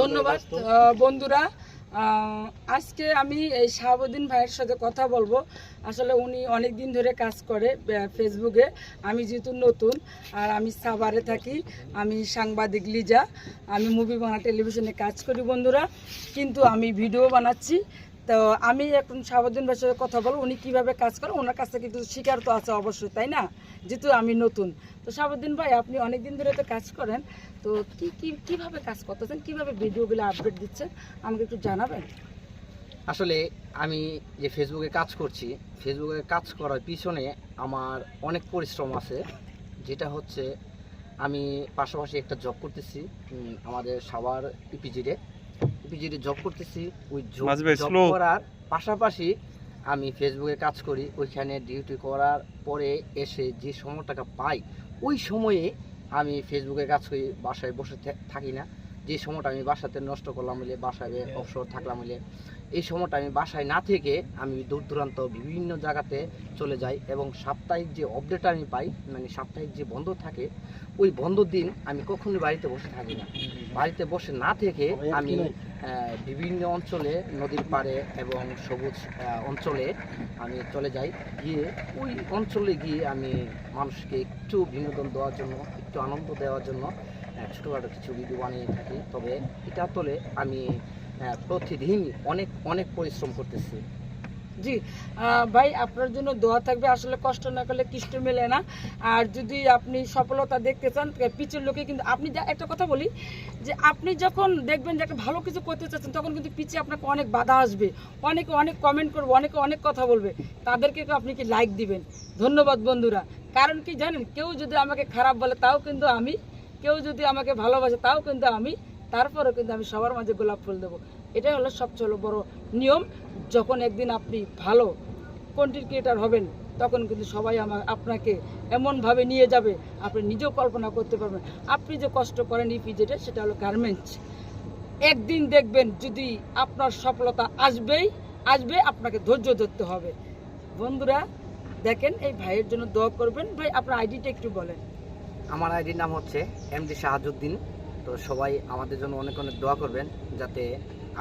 ধন্যবাদ বন্ধুরা। আজকে আমি এই শাহাবুদ্দিন ভাইয়ের সাথে কথা বলব। আসলে উনি অনেক দিন ধরে কাজ করে ফেসবুকে আমি যেহেতু নতুন আর আমি সাভারে থাকি আমি সাংবাদিক লিজা। আমি মুভি বাংলা টেলিভিশনে কাজ করি বন্ধুরা। কিন্তু আমি ভিডিও বানাচ্ছি তো আমি এখন শাহাবুদ্দিন ভাইয়ের সাথে কথা বলব, উনি কীভাবে কাজ করে, ওনার কাছ থেকে কিছু শিকার তো আছে অবশ্যই, তাই না? যেহেতু আমি নতুন। তো শাহাবুদ্দিন ভাই, আপনি অনেক দিন ধরে তো কাজ করেন, তো কি কি, কীভাবে কাজ করতেছেন, কীভাবে ভিডিওগুলো আপডেট দিচ্ছেন, আমাকে একটু জানাবেন? আসলে আমি যে ফেসবুকে কাজ করছি ফেসবুকে কাজ করার পিছনে আমার অনেক পরিশ্রম আছে, যেটা হচ্ছে আমি পাশাপাশি একটা জব করতেছি আমাদের সবার ইপিজিডে ইপিজিডে জব করতেছি ওই জব। করার পাশাপাশি আমি ফেসবুকে কাজ করি ওইখানে ডিউটি করার পরে এসে যে সময়টাকা পাই ওই সময়ে আমি ফেসবুকে কাজ করি বাসায় বসে থাকি না যে সময়টা আমি বাসাতে নষ্ট করলাম বলে বাসায় অবসর থাকলাম বলে এই সময়টা আমি বাসায় না থেকে আমি দূর দূরান্ত বিভিন্ন জায়গাতে চলে যাই এবং সাপ্তাহিক যে আপডেট আমি পাই মানে সাপ্তাহিক যে বন্ধ থাকে ওই বন্ধ দিন আমি কখনোই বাড়িতে বসে থাকি না। বাড়িতে বসে না থেকে আমি বিভিন্ন অঞ্চলে নদীর পাড়ে এবং সবুজ অঞ্চলে আমি চলে যাই। গিয়ে ওই অঞ্চলে গিয়ে আমি মানুষকে একটু বিনোদন দেওয়ার জন্য একটু আনন্দ দেওয়ার জন্য ছোটোখাটো কিছু ভিডিও বানিয়ে থাকি। তবে এটা তোলে আমি প্রতিদিন অনেক অনেক পরিশ্রম করতেছি। জি ভাই, আপনার জন্য দোয়া থাকবে। আসলে কষ্ট না করলে কৃষ্ট মেলে না। আর যদি আপনি সফলতা দেখতে চান পিছের লোকে কিন্তু আপনি যা- একটা কথা বলি, যে আপনি যখন দেখবেন যে একটা ভালো কিছু করতে চাচ্ছেন, তখন কিন্তু পিছিয়ে আপনাকে অনেক বাধা আসবে। অনেকে অনেক কমেন্ট করবে, অনেকে অনেক কথা বলবে। তাদেরকে আপনি কি লাইক দিবেন? ধন্যবাদ, বন্ধুরা। কারণ কি জানেন, কেউ যদি আমাকে খারাপ বলে, তাও কিন্তু আমি কেউ যদি আমাকে ভালোবাসে, তাও কিন্তু আমি, তারপরেও কিন্তু আমি সবার মাঝে গোলাপ ফুল দেবো। এটাই হলো সবচেয়ে বড় নিয়ম। যখন একদিন আপনি ভালো কন্টেন্ট ক্রিয়েটার হবেন, তখন কিন্তু সবাই আমার আপনাকে এমনভাবে নিয়ে যাবে, আপনি নিজেও কল্পনা করতে পারবেন। আপনি যে কষ্ট করেন ইপিজেটে সেটা হলো গার্মেন্টস একদিন দেখবেন যদি আপনার সফলতা আসবেই, আসবে আপনাকে ধৈর্য ধরতে হবে। বন্ধুরা, দেখেন, এই ভাইয়ের জন্য দোয়া করবেন। ভাই, আপনার আইডিটা একটু বলেন। আমার আইডির নাম হচ্ছে এমডি শাহাজুদ্দিন তো সবাই আমাদের জন্য অনেক অনেক দোয়া করবেন যাতে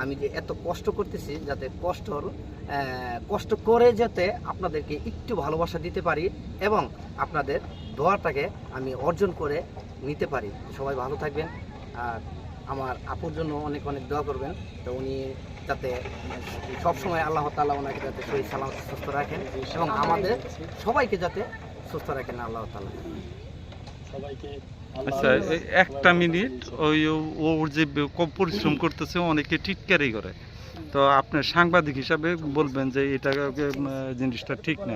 আমি যে এত কষ্ট করতেছি যাতে কষ্টর কষ্ট করে যাতে আপনাদেরকে একটু ভালোবাসা দিতে পারি এবং আপনাদের দোয়াটাকে আমি অর্জন করে নিতে পারি। সবাই ভালো থাকবেন। আর আমার আপুর জন্য অনেক অনেক দোয়া করবেন। তো উনি যাতে সবসময় আল্লাহ তাআলা ওনাকে যাতে শরীর সালামত সুস্থ রাখেন এবং আমাদের সবাইকে যাতে সুস্থ রাখেন আল্লাহ আল্লাহ আচ্ছা একটা মিনিট ওই ওর যে পরিশ্রম করতেছে অনেকে টিটকারি করে। তো আপনার সাংবাদিক হিসাবে বলবেন যে এটা জিনিসটা ঠিক না।